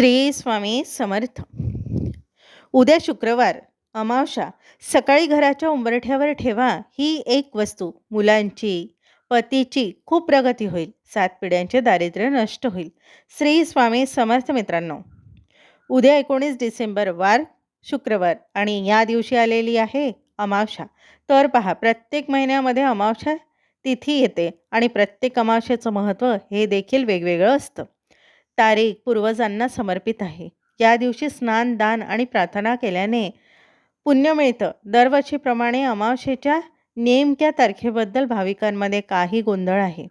श्री स्वामी समर्थ. उद्या शुक्रवार अमावशा सकाळी घराच्या उंबरठ्यावर ठेवा ही एक वस्तू. मुलांची पतीची खूप प्रगती होईल. सात पिढ्यांचे दारिद्र्य नष्ट होईल. श्री स्वामी समर्थ मित्रांनो उद्या एकोणीस डिसेंबर वार शुक्रवार आणि या दिवशी आलेली आहे अमावस्या. तर पहा प्रत्येक महिन्यामध्ये अमावस्या तिथी येते आणि प्रत्येक अमावशेचं महत्त्व हे देखील वेगवेगळं असतं. तारीख पूर्वजांना समर्पित आहे. या दिवशी स्नान दान आणि प्रार्थना केल्याने पुण्य मिळतं. दरवर्षीप्रमाणे अमावस्येच्या नेमक्या तारखेबद्दल भाविकांमध्ये काही गोंधळ आहे.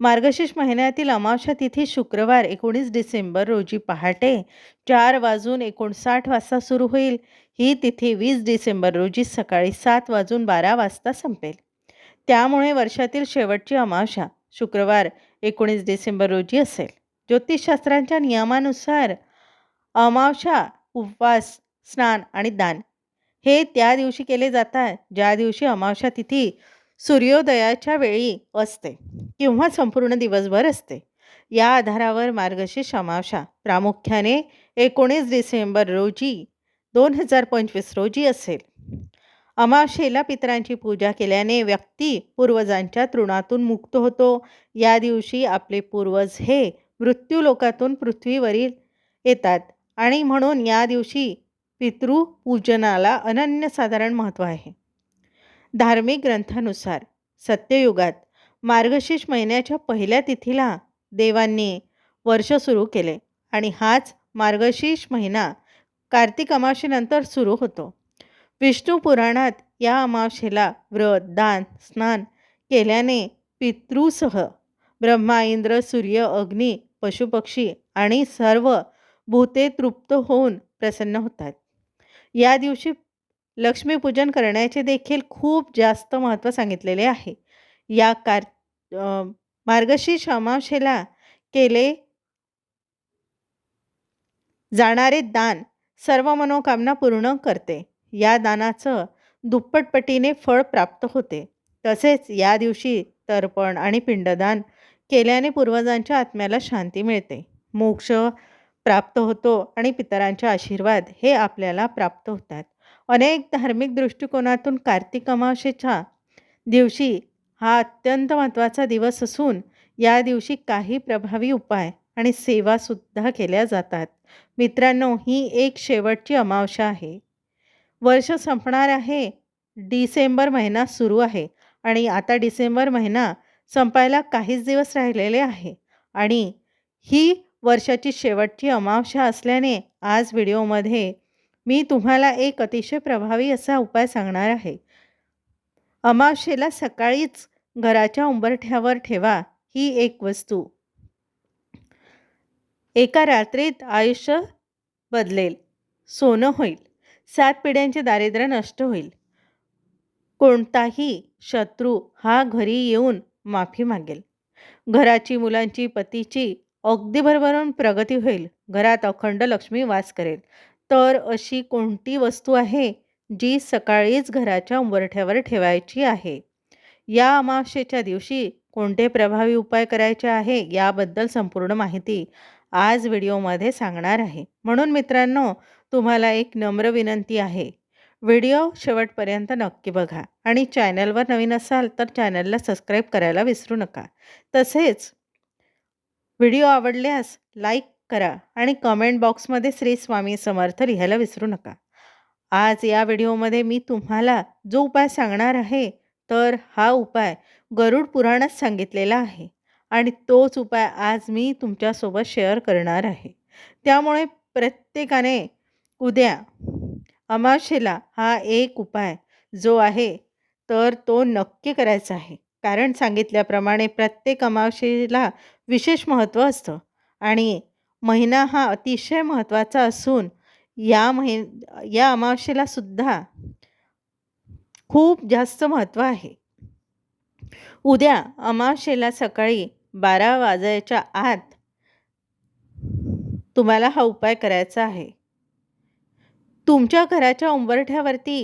मार्गशीर्ष महिन्यातील अमावस्या तिथी शुक्रवार एकोणीस डिसेंबर रोजी पहाटे चार वाजून एकोणसाठ वाजता सुरू होईल. ही तिथी वीस डिसेंबर रोजी सकाळी सात वाजून बारा वाजता संपेल. त्यामुळे वर्षातील शेवटची अमावस्या शुक्रवार एकोणीस डिसेंबर रोजी असेल. ज्योतिषशास्त्रांच्या नियमानुसार अमावशा उपवास स्नान आणि दान हे त्या दिवशी केले जातात ज्या दिवशी अमावशा तिथी सूर्योदयाच्या वेळी असते किंवा संपूर्ण दिवसभर असते. या आधारावर मार्गशीर्ष अमावशा प्रामुख्याने एकोणीस डिसेंबर रोजी दोन हजार पंचवीस रोजी असेल. अमावशेला पितरांची पूजा केल्याने व्यक्ती पूर्वजांच्या तृणातून मुक्त होतो. या दिवशी आपले पूर्वज हे मृत्यूलोकातून पृथ्वीवरील येतात. आणि म्हणून या दिवशी पितृपूजनाला अनन्यसाधारण महत्त्व आहे. धार्मिक ग्रंथानुसार सत्ययुगात मार्गशीर्ष महिन्याच्या पहिल्या तिथीला देवांनी वर्ष सुरू केले आणि हाच मार्गशीर्ष महिना कार्तिक अमावशेनंतर सुरू होतो. विष्णू पुराणात या अमावशेला व्रत दान स्नान केल्याने पितृसह ब्रह्मा इंद्र सूर्य अग्नी पशुपक्षी आणि सर्व भूते तृप्त होऊन प्रसन्न होतात. या दिवशी लक्ष्मीपूजन करण्याचे देखील खूप जास्त महत्त्व सांगितलेले आहे. या कार मार्गशीर्ष अमावशेला केले जाणारे दान सर्व मनोकामना पूर्ण करते. या दानाचं दुप्पटपटीने फळ प्राप्त होते. तसेच या दिवशी तर्पण आणि पिंडदान केल्याने पूर्वजांच्या आत्म्याला शांती मिळते. मोक्ष प्राप्त होतो आणि पितरांचे आशीर्वाद हे आपल्याला प्राप्त होतात. अनेक धार्मिक दृष्टिकोनातून कार्तिक अमावशेच्या दिवशी हा अत्यंत महत्त्वाचा दिवस असून या दिवशी काही प्रभावी उपाय आणि सेवासुद्धा केल्या जातात. मित्रांनो ही एक शेवटची अमावशा आहे. वर्ष संपणार आहे. डिसेंबर महिना सुरू आहे आणि आता डिसेंबर महिना संपायला काहीच दिवस राहिलेले आहे. आणि ही वर्षाची शेवटची अमावस्या असल्याने आज व्हिडिओमध्ये मी तुम्हाला एक अतिशय प्रभावी असा उपाय सांगणार आहे. अमावस्येला सकाळीच घराच्या उंबरठ्यावर ठेवा ही एक वस्तू. एका रात्रीत आयुष्य बदलेल सोनं होईल सात पिढ्यांचे दारिद्र्य नष्ट होईल. कोणताही शत्रू हा घरी येऊन माफी मागेल. घराची मुलांची पतीची अगदी भरभरून प्रगती होईल. घरात अखंड लक्ष्मी वास करेल. तर अशी कोणती वस्तू आहे जी सकाळीच घराच्या उंबरठ्यावर ठेवायची आहे? या अमावस्येच्या दिवशी कोणते प्रभावी उपाय करायचे आहे याबद्दल संपूर्ण माहिती आज व्हिडिओमध्ये सांगणार आहे. म्हणून मित्रांनो तुम्हाला एक नम्र विनंती आहे. व्हिडिओ शेवटपर्यंत नक्की बघा आणि चॅनलवर नवीन असाल तर चॅनलला सबस्क्राईब करायला विसरू नका. तसेच व्हिडिओ आवडल्यास लाईक करा आणि कमेंट बॉक्समध्ये श्री स्वामी समर्थ लिहायला विसरू नका. आज या व्हिडिओमध्ये मी तुम्हाला जो उपाय सांगणार आहे तर हा उपाय गरुड पुराणात सांगितलेला आहे आणि तोच उपाय आज मी तुमच्यासोबत शेअर करणार आहे. त्यामुळे प्रत्येकाने उद्या अमावशेला हा एक उपाय जो आहे तर तो नक्की करायचा आहे. कारण सांगितल्याप्रमाणे प्रत्येक अमावशेला विशेष महत्त्व असतं. आणि महिना हा अतिशय महत्त्वाचा असून या महि या अमावशेला सुद्धा खूप जास्त महत्त्व आहे. उद्या अमावशेला सकाळी बारा वाजायच्या आत तुम्हाला हा उपाय करायचा आहे. तुमच्या घराच्या उंबरठ्यावरती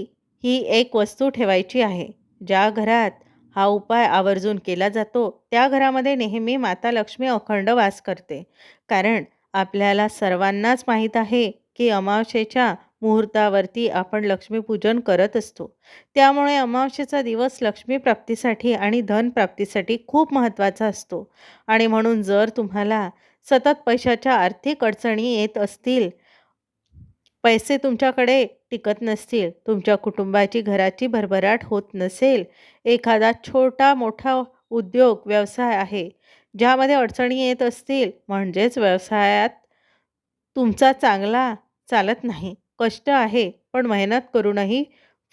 ही एक वस्तू ठेवायची आहे. ज्या घरात हा उपाय आवर्जून केला जातो त्या घरामध्ये नेहमी माता लक्ष्मी अखंड वास करते. कारण आपल्याला सर्वांनाच माहीत आहे की अमावशेच्या मुहूर्तावरती आपण लक्ष्मीपूजन करत असतो. त्यामुळे अमावशेचा दिवस लक्ष्मी प्राप्तीसाठी आणि धन प्राप्तीसाठी खूप महत्त्वाचा असतो. आणि म्हणून जर तुम्हाला सतत पैशाच्या आर्थिक अडचणी येत असतील पैसे तुमच्याकडे टिकत नसतील तुमच्या कुटुंबाची घराची भरभराट होत नसेल. एखादा छोटा मोठा उद्योग व्यवसाय आहे ज्यामध्ये अडचणी येत असतील म्हणजेच व्यवसायात तुमचा चांगला चालत नाही. कष्ट आहे पण मेहनत करूनही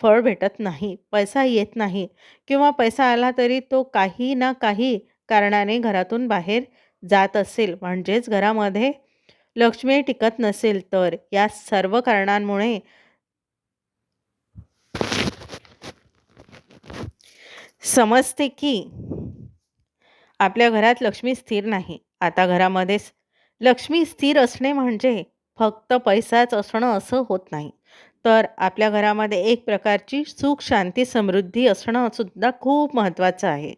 फळ भेटत नाही पैसा येत नाही किंवा पैसा आला तरी तो काही ना काही कारणाने घरातून बाहेर जात असेल म्हणजेच घरामध्ये लक्ष्मी टिकत नसेल तर या सर्व कारणांमुळे समजते की आपल्या घरात लक्ष्मी स्थिर नाही. आता घरामध्ये लक्ष्मी स्थिर असणे म्हणजे फक्त पैसाच असणं असं होत नाही. तर आपल्या घरामध्ये एक प्रकारची सुख शांती समृद्धी असणं सुद्धा खूप महत्त्वाचं आहे.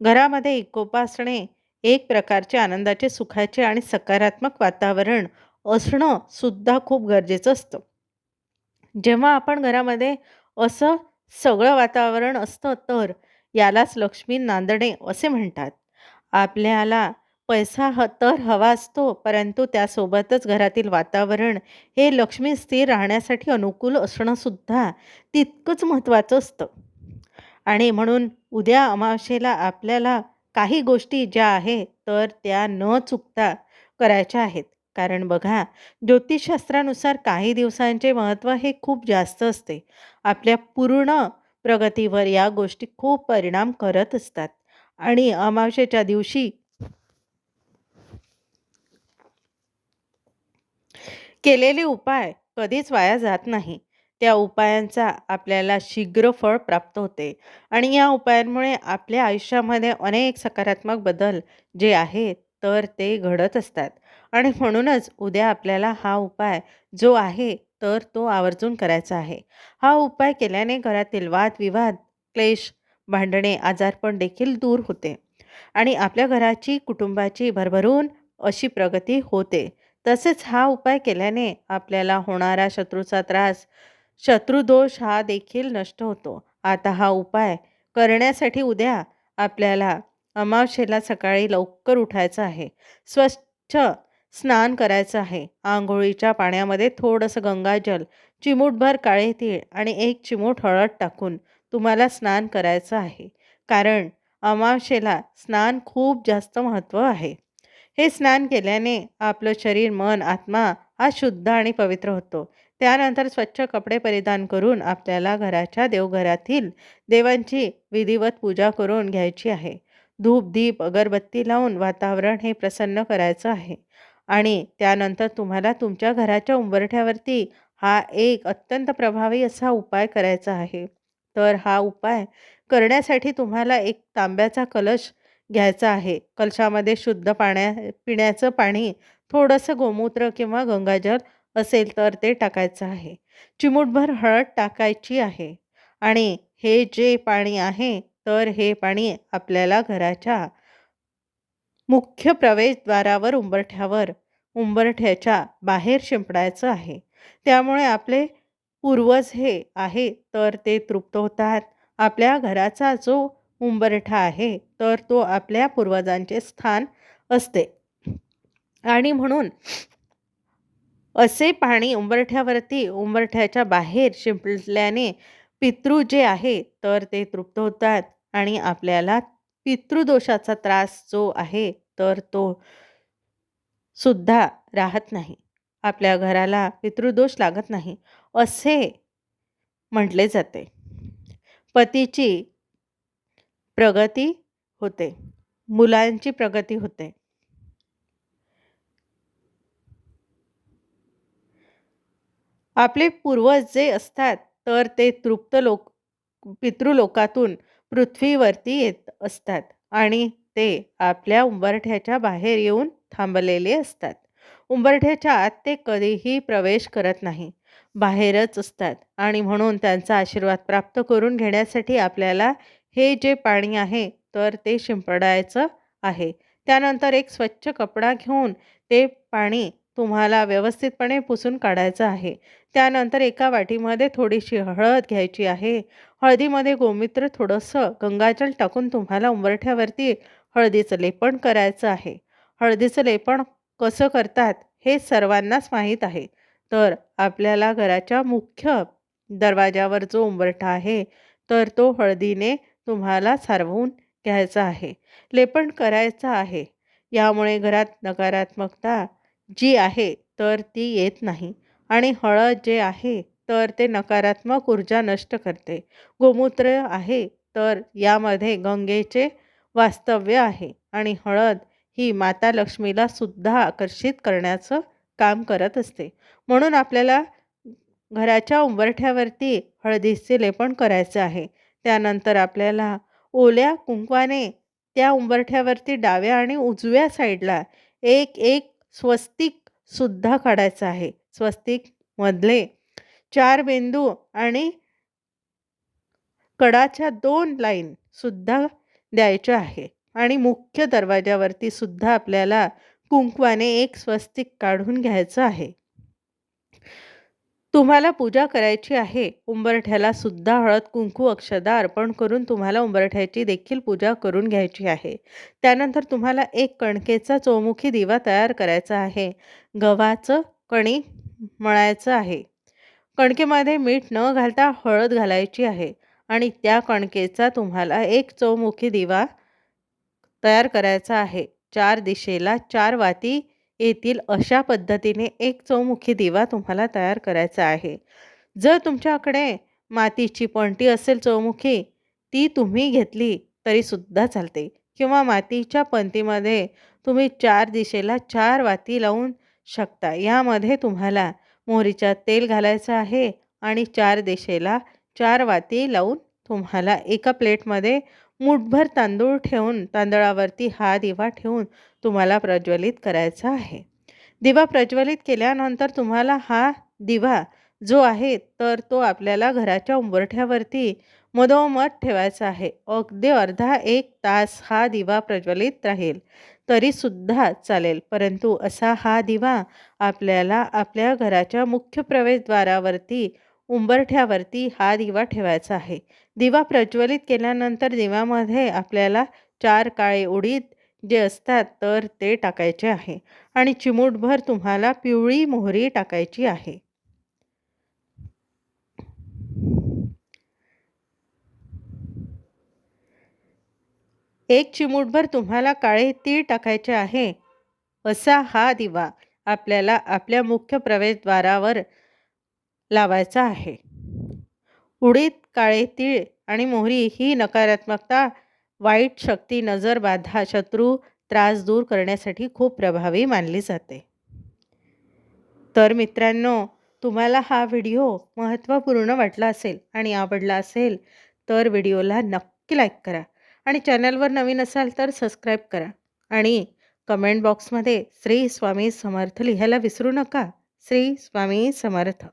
घरामध्ये एकोपा असणे एक प्रकारचे आनंदाचे सुखाचे आणि सकारात्मक वातावरण असणं सुद्धा खूप गरजेचं असतं. जेव्हा आपण घरामध्ये असं सगळं वातावरण असतं तर यालाच लक्ष्मी नांदणे असे म्हणतात. आपल्याला पैसा ह तर हवा असतो परंतु त्यासोबतच घरातील वातावरण हे लक्ष्मी स्थिर राहण्यासाठी अनुकूल असणंसुद्धा तितकंच महत्त्वाचं असतं. आणि म्हणून उद्या अमावस्येला आपल्याला काही गोष्टी ज्या आहेत तर त्या न चुकता करायच्या आहेत. कारण बघा ज्योतिषशास्त्रानुसार काही दिवसांचे महत्त्व हे खूप जास्त असते. आपल्या पूर्ण प्रगतीवर या गोष्टी खूप परिणाम करत असतात. आणि अमावशेच्या दिवशी केलेले उपाय कधीच वाया जात नाही. त्या उपायांचा आपल्याला शीघ्र फळ प्राप्त होते. आणि या उपायांमुळे आपल्या आयुष्यामध्ये अनेक सकारात्मक बदल जे आहेत तर ते घडत असतात. आणि म्हणूनच उद्या आपल्याला हा उपाय जो आहे तर तो आवर्जून करायचा आहे. हा उपाय केल्याने घरातील वादविवाद क्लेश भांडणे आजारपण देखील दूर होते. आणि आपल्या घराची कुटुंबाची भरभरून अशी प्रगती होते. तसेच हा उपाय केल्याने आपल्याला होणारा शत्रूचा त्रास शत्रुदोष हा देखील नष्ट होतो. आता हा उपाय करण्यासाठी उद्या आपल्याला अमावशेला सकाळी लवकर उठायचं आहे. स्वच्छ स्नान करायचं आहे. आंघोळीच्या पाण्यामध्ये थोडंसं गंगाजल चिमूटभर काळे तीळ आणि एक चिमूट हळद टाकून तुम्हाला स्नान करायचं आहे. कारण अमावशेला स्नान खूप जास्त महत्त्व आहे. हे स्नान केल्याने आपलं शरीर मन आत्मा हा शुद्ध आणि पवित्र होतो. त्यानंतर स्वच्छ कपडे परिधान करून आपल्याला घराच्या देवघरातील देवांची विधिवत पूजा करून घ्यायची आहे. धूप दीप अगरबत्ती लावून वातावरण हे प्रसन्न करायचं आहे. आणि त्यानंतर तुम्हाला तुमच्या घराच्या उंबरठ्यावरती हा एक अत्यंत प्रभावी असा उपाय करायचा आहे. तर हा उपाय करण्यासाठी तुम्हाला एक तांब्याचा कलश घ्यायचा आहे. कलशामध्ये शुद्ध पाण्या पिण्याचं पाणी थोडंसं गोमूत्र किंवा गंगाजल असेल तर ते टाकायचं आहे. चिमूटभर हळद टाकायची आहे. आणि हे जे पाणी आहे तर हे पाणी आपल्याला घराच्या मुख्य प्रवेशद्वारावर उंबरठ्यावर उंबरठ्याच्या बाहेर शिंपडायचं आहे. त्यामुळे आपले पूर्वज हे आहे तर ते तृप्त होतात. आपल्या घराचा जो उंबरठा आहे तर तो आपल्या पूर्वजांचे स्थान असते. आणि म्हणून असे पाणी उंबरठ्यावरती उंबरठ्याच्या बाहेर शिंपल्याने पितृ जे आहे तर ते तृप्त होतात आणि आपल्याला पितृदोषाचा त्रास जो आहे तर तो सुद्धा राहत नाही. आपल्या घराला पितृदोष लागत नाही असे म्हटले जाते. पतीची प्रगती होते मुलांची प्रगती होते. आपले पूर्वज जे असतात तर ते तृप्त लोक पितृलोकातून पृथ्वीवरती येत असतात आणि ते आपल्या उंबरठ्याच्या बाहेर येऊन थांबलेले असतात. उंबरठ्याच्या आत ते कधीही प्रवेश करत नाही बाहेरच असतात आणि म्हणून त्यांचा आशीर्वाद प्राप्त करून घेण्यासाठी आपल्याला हे जे पाणी आहे तर ते शिंपडायचं आहे. त्यानंतर एक स्वच्छ कपडा घेऊन ते पाणी तुम्हाला व्यवस्थितपणे पुसून काढायचं आहे. त्यानंतर एका वाटीमध्ये थोडीशी हळद घ्यायची आहे. हळदीमध्ये गोमित्र थोडंसं गंगाजल टाकून तुम्हाला उंबरठ्यावरती हळदीचं लेपण करायचं आहे. हळदीचं लेपण कसं करतात हे सर्वांनाच माहीत आहे. तर आपल्याला घराच्या मुख्य दरवाजावर जो उंबरठा आहे तर तो हळदीने तुम्हाला सारवून घ्यायचा आहे. लेपण करायचं आहे. यामुळे घरात नकारात्मकता जी आहे तर ती येत नाही. आणि हळद जे आहे तर ते नकारात्मक ऊर्जा नष्ट करते. गोमूत्र आहे तर यामध्ये गंगेचे वास्तव्य आहे. आणि हळद ही माता लक्ष्मीला सुद्धा आकर्षित करण्याचं काम करत असते. म्हणून आपल्याला घराच्या उंबरठ्यावरती हळदीचे लेपन करायचं आहे. त्यानंतर आपल्याला ओल्या कुंकवाने त्या उंबरठ्यावरती डाव्या आणि उजव्या साईडला एक एक स्वस्तिक सुद्धा काढायचं आहे. स्वस्तिकमधले चार बिंदू आणि कडाच्या दोन लाईन सुद्धा द्यायच्या आहे. आणि मुख्य दरवाजावरती सुद्धा आपल्याला कुंकवाने एक स्वस्तिक काढून घ्यायचं आहे. तुम्हाला पूजा करायची आहे उंबरठ्याला सुद्धा हळद कुंकू अक्षदा अर्पण करून तुम्हाला उंबरठ्याची देखील पूजा करून घ्यायची आहे. त्यानंतर तुम्हाला एक कणकेचा चौमुखी दिवा तयार करायचा आहे. गव्हाचं कणी मळायचं आहे. कणकेमध्ये मीठ न घालता हळद घालायची आहे आणि त्या कणकेचा तुम्हाला एक चौमुखी दिवा तयार करायचा आहे. चार दिशेला चार वाती येतील अशा पद्धतीने एक चौमुखी दिवा तुम्हाला तयार करायचा आहे. जर तुमच्याकडे मातीची पणटी असेल चौमुखी ती तुम्ही घेतली तरीसुद्धा चालते. किंवा मातीच्या पंतीमध्ये तुम्ही चार दिशेला चार वाती लावून शकता. यामध्ये तुम्हाला मोहरीच्या तेल घालायचं आहे आणि चार दिशेला चार वाती लावून तुम्हाला एका प्लेटमध्ये मूठभर तांदूळ ठेवून तांदळावरती हा दिवा ठेवून तुम्हाला प्रज्वलित करायचा आहे. दिवा प्रज्वलित केल्यानंतर तुम्हाला हा दिवा जो आहे तर तो आपल्याला घराच्या उंबरठ्यावरती मधोमध ठेवायचा आहे. अगदी अर्धा एक तास हा दिवा प्रज्वलित राहील तरीसुद्धा चालेल. परंतु असा हा दिवा आपल्याला आपल्या घराच्या मुख्य प्रवेशद्वारावरती उंबरठ्यावरती हा दिवा ठेवायचा आहे. दिवा प्रज्वलित केल्यानंतर दिव्यामध्ये आपल्याला चार काळे उडीद जे असतात तर ते टाकायचे आहे. आणि चिमूटभर तुम्हाला पिवळी मोहरी टाकायची आहे. एक चिमूटभर तुम्हाला काळे तीळ टाकायचे आहे. असा हा दिवा आपल्याला आपल्या मुख्य प्रवेशद्वारावर लावायचा आहे. उडीद काळे तीळ आणि मोहरी ही नकारात्मकता वाईट शक्ती नजर बाधा शत्रू त्रास दूर करण्यासाठी खूप प्रभावी मानली जाते. तर मित्रांनो तुम्हाला हा व्हिडिओ महत्त्वपूर्ण वाटला असेल आणि आवडला असेल तर व्हिडिओला नक्की लाईक करा आणि चॅनलवर नवीन असाल तर सबस्क्राईब करा आणि कमेंट बॉक्समध्ये श्री स्वामी समर्थ लिहायला विसरू नका. श्री स्वामी समर्थ.